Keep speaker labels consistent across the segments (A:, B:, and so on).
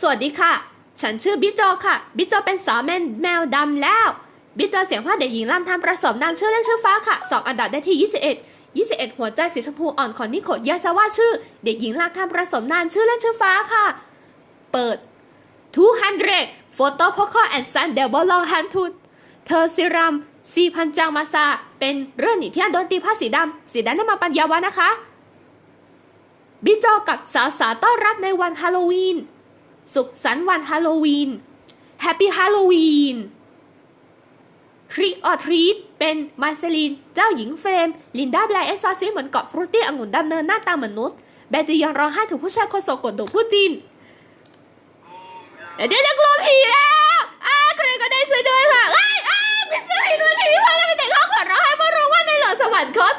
A: สวัสดีค่ะ ฉันชื่อบิ๊กโจค่ะ บิ๊กโจเป็นสาวแมนแมวดำแล้ว บิ๊กโจเสียงพ่อเด็กหญิงลำทำประสมนามชื่อเล่นชื่อฟ้าค่ะ สอบอันดับได้ที่ 21 21 หัวใจสีชมพูอ่อนของนิโคยาซาว่าชื่อ เด็กหญิงลำทำประสมนามชื่อเล่นชื่อฟ้าค่ะ เปิด 200 Photo Poco and Sun d e v o l o n g h a n t u t เธอซิรัมซีพันจังมาซา เป็นเรื่องหนีที่ยวโดนตีผ้าสีดำสีดำได้มาปัญญาวะนะคะ บิ๊กโจกับสาวสาวต้อนรับในวันฮาโลวีน สุขสันต์วันฮาโลวีนแฮปปี้ฮาโลวีนทริกออทรีตเป็นมาเซลิน เจ้าหญิงเฟรม ลินดาแบลเอซอซิเหมือนเกาะฟรุตตี้องุ่นดำเนินหน้าตาเหมือนนุษย์แบรจียังร้องไห้ถึงผู้ชายคนโสกดดุผู้จีนเดี๋ยวจะกลัวผีแล้วอ้าใครก็ได้ช่วยด้วยค่ะเอ้ยอ้ามิสเตอร์ผีตัวทีพี่พ่อจะเป็นเด็กข้าวขวัญร้องไห้เมื่อรู้ว่าในหลอดสวรรคต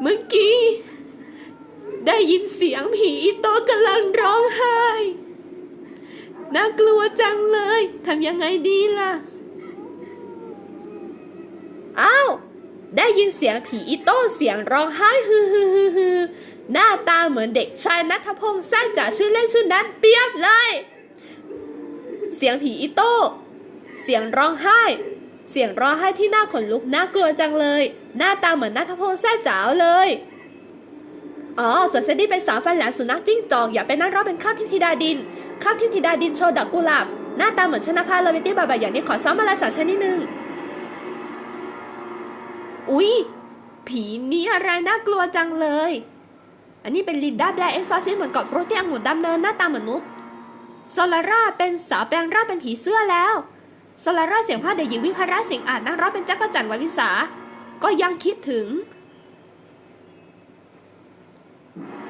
A: เมื่อกี้ ได้ยินเสียงผีอีโตกำลังร้องไห้ น่ากลัวจังเลย ทำยังไงดีล่ะ อ้าว ได้ยินเสียงผีอีโต้เสียงร้องไห้ฮือฮือฮือฮือหน้าตาเหมือนเด็กชายนัทพงษ์แซ่จ๋าชื่อเล่นชื่อนั้นเปียบเลย เสียงผีอีโต้ เสียงร้องไห้ เสียงร้องไห้ที่หน้าขนลุกน่ากลัวจังเลย หน้าตาเหมือนนัทพงษ์แซ่จ๋าเลย อ๋อส่วนเซนดี้เป็นสาวฟันแหลมสุนัขจิ้งจอกอยากเป็นนักร้องเป็นข้าวทิพธิดาดินข้าวทิพธิดาดินโชว์ดอกกุหลาบหน้าตาเหมือนชนะพาโรเวตตี้บาบาอย่างนี้ขอซ้อมมาลาสาวชนิดนึงอุ๊ย ผีนี้อะไรน่ากลัวจังเลย อันนี้เป็นลินดาแบลเอ็กซอซิสเหมือนกับโรตี้องุ่นดำเนินหน้าตาเหมือนนุษย์โซลาร่าเป็นสาวแปลงร่างเป็นผีเสื้อแล้วโซลาร่าเสียงพาเด็กหญิงวิภาระสียงอาจนักร้องเป็นจักรจันทร์วันวิสา ก็ยังคิดถึง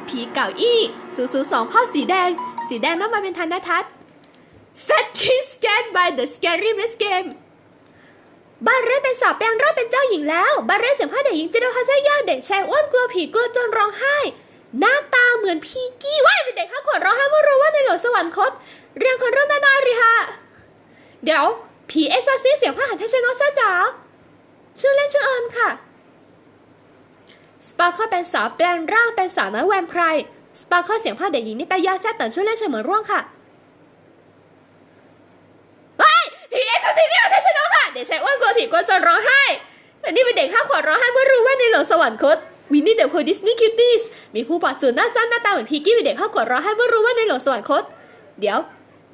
A: ผีเก่าอี้สูสูสองพ่อสีแดง สีแดงต้องมาเป็นทันทัศน์ Fat King Scared by the Scary Miss Game บาเร่เป็นสาวแปลงร่างเป็นเจ้าหญิงแล้ว บาเร่เสียงพ่อเด็กหญิงจิโรฮาเซย่าเด็กชายอ้วนกลัวผีกลัวจนร้องไห้ หน้าตาเหมือนพีกี้ว้ายเป็นเด็กข้าขวดร้องไห้เมื่อรู้ว่าในหลวงสวรรคต เรียงคนเริ่มแม่นอริฮะเดี๋ยวผีเอซอซิสเสียงพ่อหันเทชโนซาจ๋าชื่อเล่นชื่อเอิญค่ะ ปาร์คเป็นสาวแปลงร่างเป็นสาวน้อยแวมไพร์สปาร์คเสียงพ่อเด็กหญิงนิตยาแซ่ตันชื่อเล่นชื่อเหมือนร่วงค่ะเฮ้ยผีเอ็กซ์ซิสเนี่ยเทชโนค่ะ เด็กชายอ้วนกลัวผีกลัวจนร้องไห้แต่นี่เป็นเด็กข้าขวดร้องไห้เมื่อรู้ว่าในหลวงสวรรคตวินนี่เดอะโพดิสนีย์คิตตี้มีผู้บาดจ็บหน้าสั้นหน้าตาเหมือนพีกี้เป็นเด็กข้าขวดร้องไห้เมื่อรู้ว่าในหลวงสวรรคต เดี๋ยว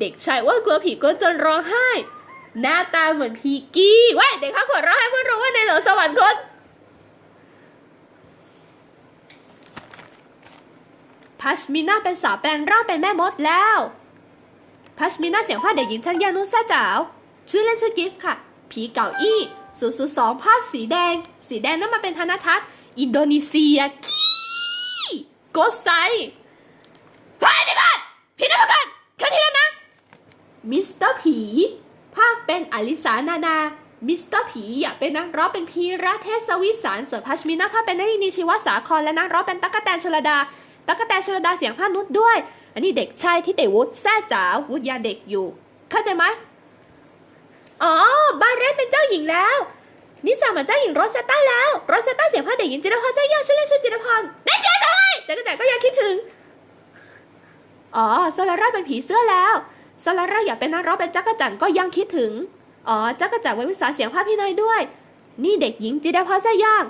A: เด็กชายอ้วนกลัวผีกลัวจนร้องไห้ หน้าตาเหมือนพีกี้ว้ยเด็กข้าขวดร้องไห้เมื่อรู้ว่าในหลวงสวรรคต พัชมิน่าเป็นสาวแปลงร่างเป็นแม่มดแล้ว พัชมิน่าเสียงพ่อเด็กหญิงชันยานุซาจ๋าวชื่อเล่นชื่อกิฟต์ค่ะ ผีเก่าอี้ศูนย์ศูนย์สองภาพสีแดง สีแดงนั่นมาเป็นธนทัศน์อินโดนีเซียกี้โกไซพายเดี๋ยวก่อนพี่นักกันแค่นี้แล้วนะ มิสเตอร์ผี ภาคเป็นอลิสานานา มิสเตอร์ผีอยากเป็นนักร้องเป็นพีระเทศวิสารส่วนพัชมินาภาคเป็นนักนิชิวสาครและนักร้องเป็นตั๊กแตนชลดา ตั๊กแตนชลดาเสียงพานุษด้วย อันนี้เด็กชายที่เตวุฒิแซ่จ๋าวุฒิยาเด็กอยู่ เข้าใจไหมอ๋อบาเรนเป็นเจ้าหญิงแล้วนิสาเหมือนเจ้าหญิงโรสเซต้าแล้วโรสเซต้าเสียงพาเด็กหญิงจิรพรเซย่าชื่อเล่นชื่อจิรพรได้เจอเลยจักรจันทร์ก็ยังคิดถึงอ๋อซาลาร่าเป็นผีเสื้อแล้วซาลาร่าอยากเป็นนักร้องเป็นจักรจันทร์ก็ยังคิดถึงอ๋อจักรจันทร์ไว้วิสาเสียงภาพพี่เนยด้วย นี่เด็กหญิงจิรพรเซย่าง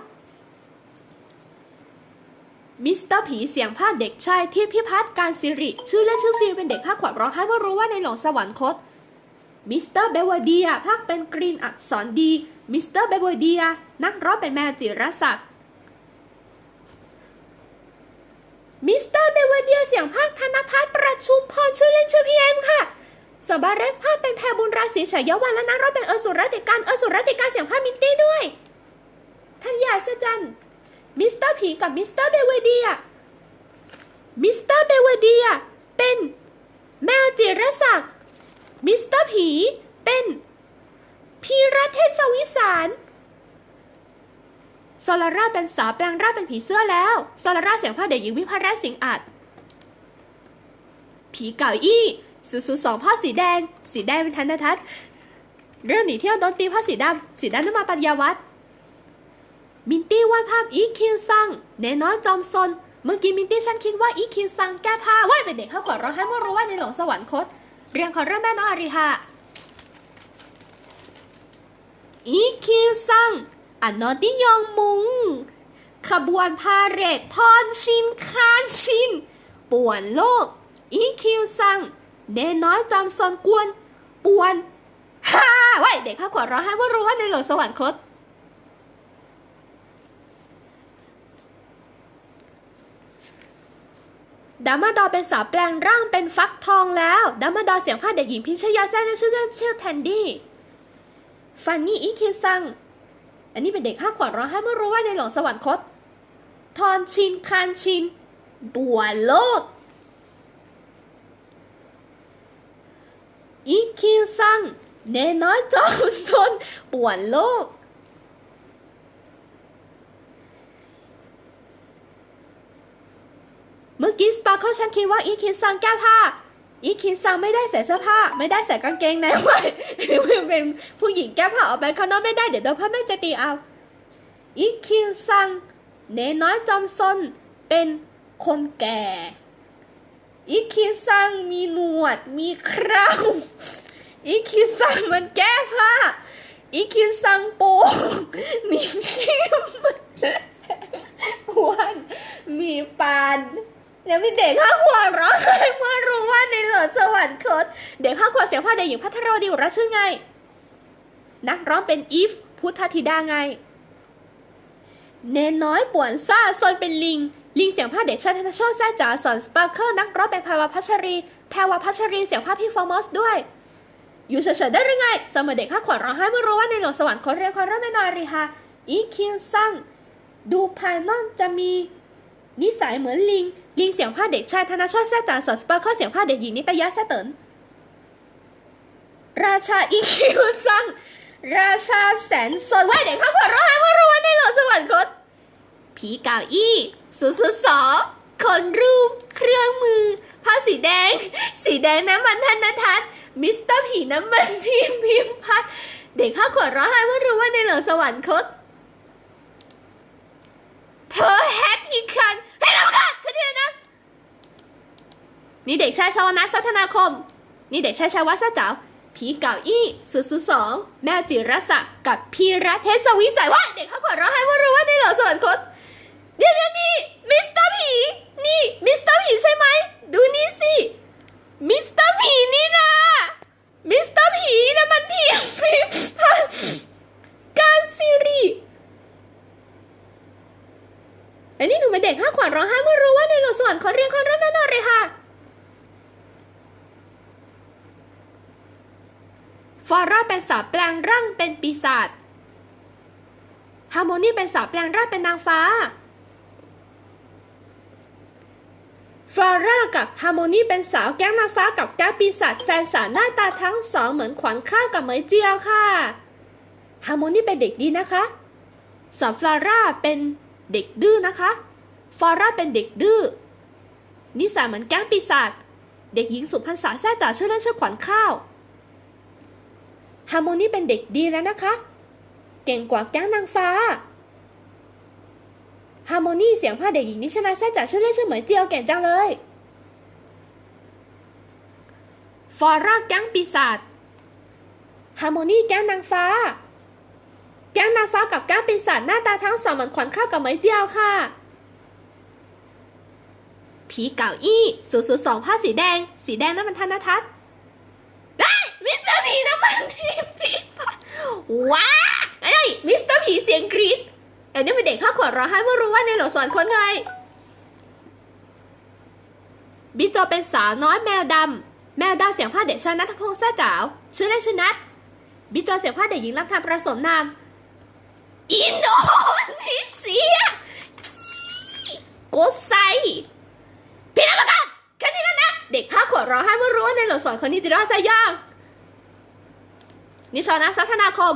A: มิสเตอร์ผีเสียงภาคเด็กชายที่พิพัฒน์การสิริ ชื่อเล่นชื่อฟิลเป็นเด็กภาคขวัญร้องไห้เมื่อรู้ว่าในหลวงสวรรคตมิสเตอร์เบวเดียภาคเป็นกรีนอักษรดีมิสเตอร์เบวเดียนักร้องเป็นแมวจิรศักดิ์มิสเตอร์เบวเดียเสียงภาคธนพัฒน์ประชุมพรชื่อเล่นชื่อพีเอ็มค่ะสบาเรศภาคเป็นแพรบุญราศีฉายวันและนักร้องเป็นเออสุรติการเออสุรติการเสียงภาคมินตี้ด้วยทันยาเสจันทร์ มิสเตอร์ผีกับมิสเตอร์เบเวเดียมิสเตอร์เบเวเดียเป็นแมวจิรศักดิ์มิสเตอร์ผีเป็นพีระเทศวิสารโซลาร่าเป็นสาวแปลงร่างเป็นผีเสื้อแล้วโซลาร่าเสียงพ่อเด็กหญิงวิภาระสิงห์อาจผีเก่าอี้สูสูสองพ่อสีแดง สีแดงเป็นทันทัศน์เรื่องหนีเที่ยวโดนตีพ่อสีดำ สีดำน้ำมาปัญญาวัฒน์ มินตี้วาดภาพอีคิวซังเนน้อยจอมซน เมื่อกี้มินตี้ฉันคิดว่าอีคิวซังแก้ผ้าว่าเป็นเด็กเข้ากอดร้องไห้เมื่อรู้ว่าในหลวงสวรรคต เรียงขอเริ่มแม่น้องอาริฮะอีคิวซังอันนอติยองมุง ขบวนพาเหรดพรชินคานชิน ป่วนโลก อีคิวซังเดนน้อยจอมซนกวน ป่วนฮ่าว้าเด็กเข้ากอดร้องไห้เมื่อรู้ว่าในหลวงสวรรคต ดามาดอเป็นสาวแปลงร่างเป็นฟักทองแล้ว ดามาดอเสียงพาคเด็กหญิงพิมชยาแซ่และชื่อเล่นชื่อแทนดี้ ฟันนี่อีคิวซัง อันนี้เป็นเด็กห้าขวบร้องไห้เมื่อรู้ว่าในหลวงสวรรคต ทอนชินคานชิน บัวโลก อีคิวซัง เนน้อยจอมซนป่วนโลก เมื่อกี้สปาร์เคิลฉันคิดว่าอีคินซังแก้ผ้า อีคินซังไม่ได้ใส่เสื้อผ้า ไม่ได้ใส่กางเกงในไว้เป็นผู้หญิงแก้ผ้าออกไปข้างนอกไม่ได้เดี๋ยวโดนพ่อแม่จะตีเอา อีคินซังเนน้อยจอมซนเป็นคนแก่ อีคินซังมีหนวดมีเคราอีคินซังมันแก้ผ้า อีคินซังโปงมีคิมอ้วนมีปาน แล้วมีเด็กห้าขวบร้องไห้เมื่อรู้ว่าในหลวงสวรรคต เด็กห้าขวบเสียงพ่อเด็กหญิงพัทรวดีวรชื่อไง นักร้องเป็นอีฟพุทธธิดาไง เนนน้อยป่วนซ่าซนเป็นลิง ลิงเสียงผ้าเด็กชายธนโชติแซ่จ๋าสอนสปาร์เคิลนักร้องเป็นแพรวพัชรีแพรวพัชรีเสียงผ้าพี่ฟอร์มอสด้วยอยู่เฉยๆได้หรือไงสมอเด็กห้าขวบร้องไห้เมื่อรู้ว่าในหลวงสวรรคตเรียนความร่ำไม่นอยรีฮะอีคิวซังดูภายนอกจะมีนิสัยเหมือนลิง ลิงเสียงผ้าเด็กชายธนชาติแซ่จ๋าสอนสปาร์เคิลเสียงผ้าเด็กหญิงนิตยาแซ่เตินราชาอีคิวซังราชาแสนสนไว้เด็กข้าพอร้องไห้เมื่รู้ว่าในหลวงสวรรคตผีเก่าอี้ศูนย์ศูสอคนรูป เครื่องมือ ผ้าสีแดง สีแดงน้ำมันธนทัศน์มิสเตอร์ผีน้ำมันพิมพิมพ์พัดเด็กข้าขวดร้องไห้เมื่อรู้ว่าในหลวงสวรรคต เพอแฮปปี้คันให้เราค่ะคืนนี้นะ นี่เด็กชายชาวนัทสัฒนาคม นี่เด็กชายชายวัดสเจ๋าผีเก่าอี้สุดสุดสองแม่จิรศักดิ์กับพี่ระเทศวิสัยว่าเด็กเขาขวดร้องไห้เมื่อรู้ว่าในหลวงสวรรคตเดี๋ยวเดี๋ยวนี่มิสเตอร์ผีนี่มิสเตอร์ผีใช่ไหมดูนี่สิมิสเตอร์ผีนี่นะ มิสเตอร์ผีนะมันทีมพิมพันธ์การซีรีอันนี้หนูเป็นเด็กห้าขวบร้องไห้เมื่อรู้ว่าในหลวงสวรรค์เขาเรียกเขาเริ่มแน่นอนเลยค่ะ ฟอร่าเป็นสาวแปลงร่างเป็นปีศาจฮาร์โมนีเป็นสาวแปลงร่างเป็นนางฟ้าฟอร่ากับฮาร์โมนีเป็นสาวแก๊งนางฟ้ากับแก๊งปีศาจแฟนสาวหน้าตาทั้งสองเหมือนขวัญข้าวกับเหมยเจียวค่ะฮาร์โมนีเป็นเด็กดีนะคะสาวฟลอร่าเป็นเด็กดื้อนะคะฟอร่าเป็นเด็กดื้อนิสัยเหมือนแก๊งปีศาจเด็กหญิงสุพรรษาแซ่จ๋าชื่อเล่นชื่อขวัญข้าว ฮาร์โมนีเป็นเด็กดีแล้วนะคะ เก่งกว่าแก๊งนางฟ้า ฮาร์โมนีเสียงผ้าเด็กหญิงนิชนาแซ่จ๋าชื่อเล่นชื่อเหมือนเจียวเก่งจังเลย ฟอร่าแก๊งปีศาจ ฮาร์โมนีแก๊งนางฟ้า แก๊งนางฟ้ากับแก๊งปีศาจหน้าตาทั้งสองเหมือนขวัญข้าวกับเหมยเจียวค่ะ ผีเก่าอี้ศูนย์ศูสองผ้าสีแดง สีแดงนั่นมันธนทัศน์ได้มิสเตอร์ผีน้ำมันทีผีผ้า ว้าไอ้ยมิสเตอร์ผีเสียงกรี๊ดเดี๋ยวนี้เป็นเด็กข้าขวดร้องไห้เมื่อรู้ว่าในหลวงสอนคนไงบิโจเป็นสาวน้อยแมวดำแมวดำเสียงผ้าเด็กชายนัทพงษ์แซ่จ๋าวชื่อเล่นชื่อนัทบิโจเสียงผ้าเด็กหญิงรับคำประสมนามอินโดนีเซียโกไซพี่นักการแค่นี้แล้วนะเด็กห้าขวบร้องไห้เมื่อรู้ว่าในหลวงสอนคนนี้จะรอดไซย่าง นิชอนะสัฒนาคม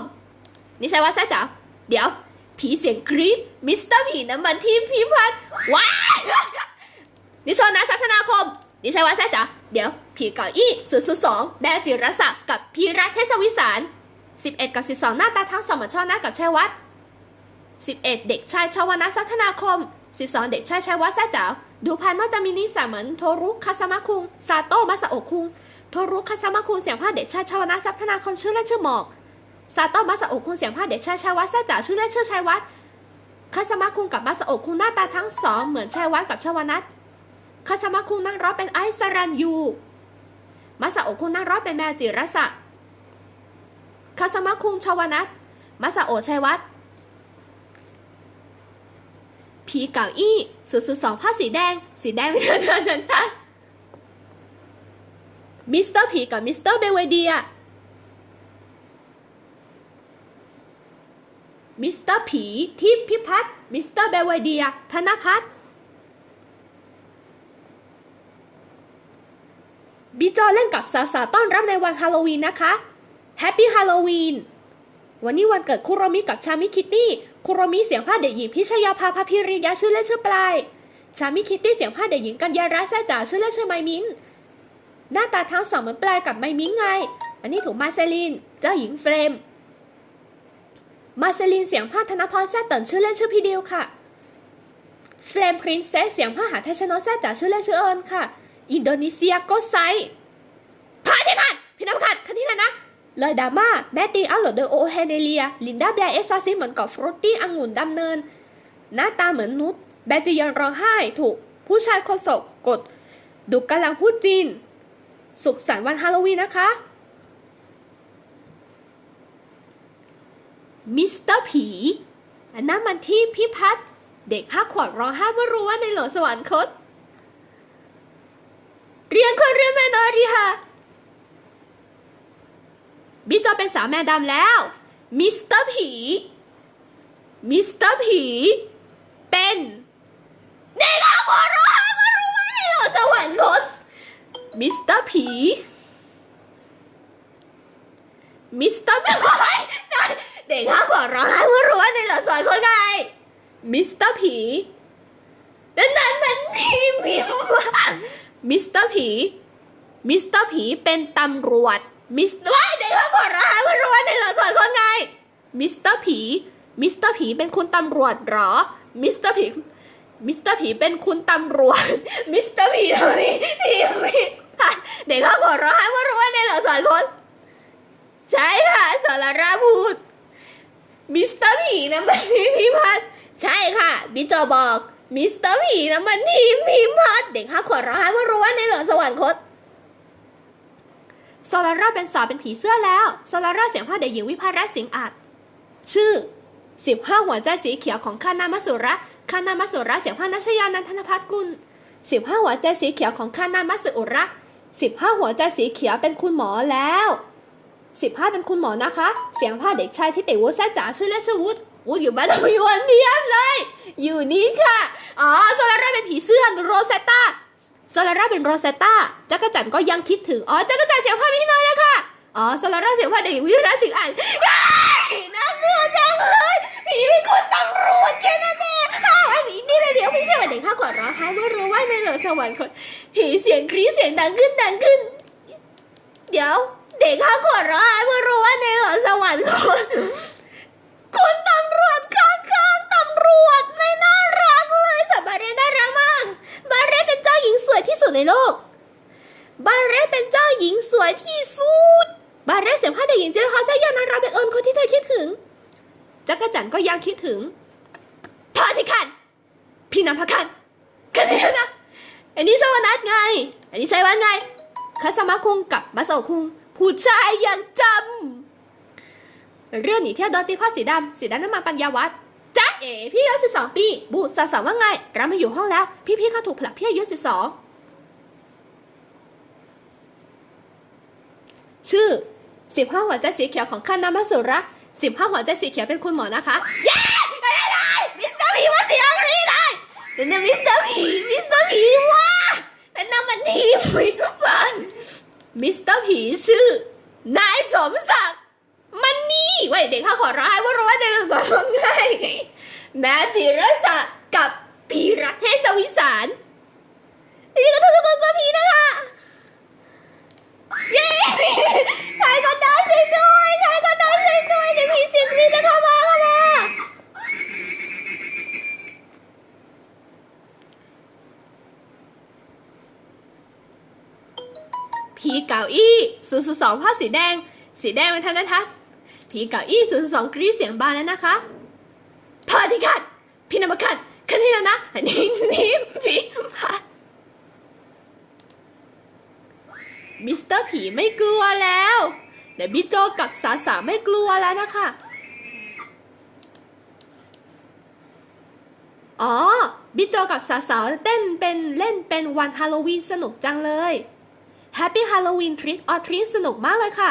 A: นิชัยวัฒน์แซ่จ๋าเดี๋ยว ผีเสียงกรี๊ดมิสเตอร์ผีน้ำมันทีมพิมพันธ์ว้านิชอนะสัฒนาคม นิชัยวัฒน์แซ่จ๋าเดี๋ยว ผีเก่าอี้ศูนย์ศูนย์สองแบจิรศักดิ์กับพีรัตเทศวิสาร11 กับ 12 หน้าตาทั้งสองเหมือนชอนะกับชัยวัฒน์11 เด็กชายชาวนะสัฒนาคม 12 เด็กชายชายวัดแซ่จ๋าดูภายนอกจะมีนิสัยเหมือนโทรุคาซามะคุงซาโตะมาสโอะคุง โทรุคาซามะคุงเสียงภาคเด็กชายชาวนาทรัพนาคมชื่อเล่นชื่อหมอกซาโตะมาสโอะคุงเสียงภาคเด็กชายชายวัดแซ่จ๋าชื่อเล่นชื่อชายวัดคาซามะคุงกับมาสโอะคุงหน้าตาทั้งสองเหมือนชายวัดกับชาวนัทคาซามะคุงนั่งร้องเป็นไอซ์สรันยูมาสโอะคุงนั่งร้องเป็นแมจิรศักดิ์คาซามะคุงชาวนัทมาสโอะชายวัดผีเก่าอี้ศูนย์ศูนย์สองผ้าสีแดง สีแดงไม่ทันทันทันทัน มิสเตอร์ผีกับมิสเตอร์เบเวเดียมิสเตอร์ผีทิพพิพัฒน์มิสเตอร์เบเวเดีย ธนพัฒน์บีจอเล่นกับสาวๆต้อนรับในวันฮาโลวีนนะคะแฮปปี้ฮาโลวีนวันนี้วันเกิดคุโรมิกับชามิคิตตี้ คุโรมิเสียงภาเด็กหญิงพิชยาภาพาพิริยาชื่อเล่นชื่อปลาย ชามิคิตตี้เสียงภาเด็กหญิงกัญญารัตแซ่จ๋าชื่อเล่นชื่อไมมิน หน้าตาทั้งสองเหมือนปลายกับไมมินไง อันนี้ถูกมาเซลิน เจ้าหญิงเฟรม มาเซลินเสียงภาธนพรแซ่เตินชื่อเล่นชื่อพี่ดิวค่ะ เฟรมพรินเซสเสียงภาหาไทชนอแซ่จ๋าชื่อเล่นชื่อเอิญค่ะ อินโดนีเซียโกไซพาที่ขัดพี่น้ำขัดคันที่ไหนนะเลยดราม่าแม่ตีอัลโหลดโดยโอเฮเนเลีย ลินดาแบร์เอสซาซิเหมือนกับฟรุตตี้องุ่นดำเนิน หน้าตาเหมือนนุชแบจียอนร้องไห้ถูกผู้ชายคนศกกด ดุกกำลังพูดจีน สุขสันต์วันฮาโลวีนนะคะ มิสเตอร์ผี อันนั้นมันที่พี่พัดเด็กห้าขวบร้องห้เมื่อรู้ว่าในหลวงสวรรคต เรียนคนเรียนแม่นอรีค่ะบิจอเป็นสาวแม่ดำแล้ว มิสเตอร์ผี มิสเตอร์ผี เป็น เด็กอาโกโรฮามารู้ว่าในโลกสวรรคต มิสเตอร์ผีมิสเตอร์ผีเด็กห้าขวบร้องไห้เมื่อรู้ว่าในโลกสวรรคตไงมิสเตอร์ผีนั่นนั่นมันผีผีมิสเตอร์ผีมิสเตอร์ผีเป็นตำรวจมิสว้าเด็กเขาบอกราไม่รู้ว่าในหลอดสอนคนไงมิสเตอร์ผีมิสเตอร์ผีเป็นคุณตำรวจเหรอมิสเตอร์ผีมิสเตอร์ผีเป็นคุณตำรวจมิสเตอร์ผีทำนี่ผีผี เด็กเขาบอกราไม่รู้ว่าในหลอดสอนคนใช่ค่ะสารราพูดมิสเตอร์ผีนะมันทีมพิพัฒน์ใช่ค่ะบิจอบอกมิสเตอร์ผีนะมันทีมพิพัฒน์เด็กห้าขวบร้องไห้ว่ารู้ว่าในหลวงสวรรคตโซลาร่าเป็นสาวเป็นผีเสื้อแล้วโซลาร่าเสียงภาคเด็กหญิงวิภารัตสิงห์อาจชื่อ15หัวใจสีเขียวของคานามาสุระคานามาสุระเสียงภาคนัชยานันทนพัฒน์กุล15หัวใจสีเขียวของคานามาสุระ 15 หัวใจสีเขียวเป็นคุณหมอแล้วสิบห้าเป็นคุณหมอนะคะ เสียงผ้าเด็กชายที่ติวุฒิแซ่จ๋าชื่อเล่นชื่อวุฒิวุฒิอยู่บ้านเราอยู่วันเพียบเลย อยู่นี่ค่ะ อ๋อโซลาร่าเป็นผีเสื้อโรเซตตาโซลาร่าเป็นโรเซตตาจักรจันทร์ก็ยังคิดถึง อ๋อจักรจันทร์เสียงผ้าพี่น้อยนะคะอ๋อโซลาร่าเสียงผ้าเด็กวิรัสสิงห์อ่านน่ากลัวจังเลยผีเป็นคนตำรวจแค่นั้นเอง เดี๋ยวพี่เชื่อว่าเด็กข้ากอดร้องไห้เมื่อรู้ว่าในหลวงสวรรค์คนผีเสียงกรี๊ดเสียงดังขึ้นดังขึ้น เดี๋ยว เด็กข้ากอดร้ายเมื่อรู้ว่าในหลวงสวรรค์คนคุณตำรวจข้างๆตำรวจไม่น่ารักเลยแต่บาเรน่ารักมาก บาเรเป็นเจ้าหญิงสวยที่สุดในโลก บาเรเป็นเจ้าหญิงสวยที่สุด บาเรเสียงผ้าเด็กหญิงจิรพรแซ่ยานาราเป็นเอิญคนที่เธอคิดถึงจักรจันก็ยังคิดถึงพาธิคัน พี่นำพาคันกันเลยนะ อันนี้ชาวนัดไง อันนี้ใช่วันไงคาสมาคุงกับมาโซคุงผู้ชายอย่างจำเรื่องหนีเที่ยวโดนตีพ่อสีดำสีดำน้ำมันปัญญาวัฒน์จ๊ะเอ๋พี่อายุสิบสองปี บูสาวๆว่าไง เรามาอยู่ห้องแล้ว พี่ๆเขาถูกผลักพี่อายุสิบสองชื่อสิบห้าหัวใจสีเขียวของคานามาสุระสิบห้าหัวใจสีเขียวเป็นคุณหมอนะคะ เย้อะไรได้มิสเตอร์ผีมาสียงรีได้ เป็นมิสเตอร์ผีมิสเตอร์ผีว้าเป็นน้ำมันทีมผีฟันมิสเตอร์ผีชื่อนายสมศักดิ์มันนี่ไว้เด็กข้าขอร้ายว่ารู้ว่าในเรื่องสอนว่าไงแม่ธีรศักดิ์กับพีรักเทศวิสารนี่ก็ทุกคนก็ผีนะคะเย้ใครก็ได้ช่วยด้วยใครก็ได้ช่วยด้วยเดี๋ยวผีสิงนี้จะเข้ามา ผีเก่าอี้ศูนย์ศูนย์สองภาสีแดง สีแดงเป็นทันทัศน์ผีเก่าอี้ศูนย์ศูนย์สองกรีดเสียงบานแล้วนะคะพาธิคัดพี่นำมาคัดคันที่แล้วนะอันนี้นี่ผีพามิสเตอร์ผีไม่กลัวแล้วแต่บิ๊กโจกับสาสาไม่กลัวแล้วนะคะอ๋อ บิ๊กโจกับสาวๆเต้นเป็นเล่นเป็นวันฮาโลวีนสนุกจังเลย Happy Halloween Trick or Treat สนุกมากเลยค่ะ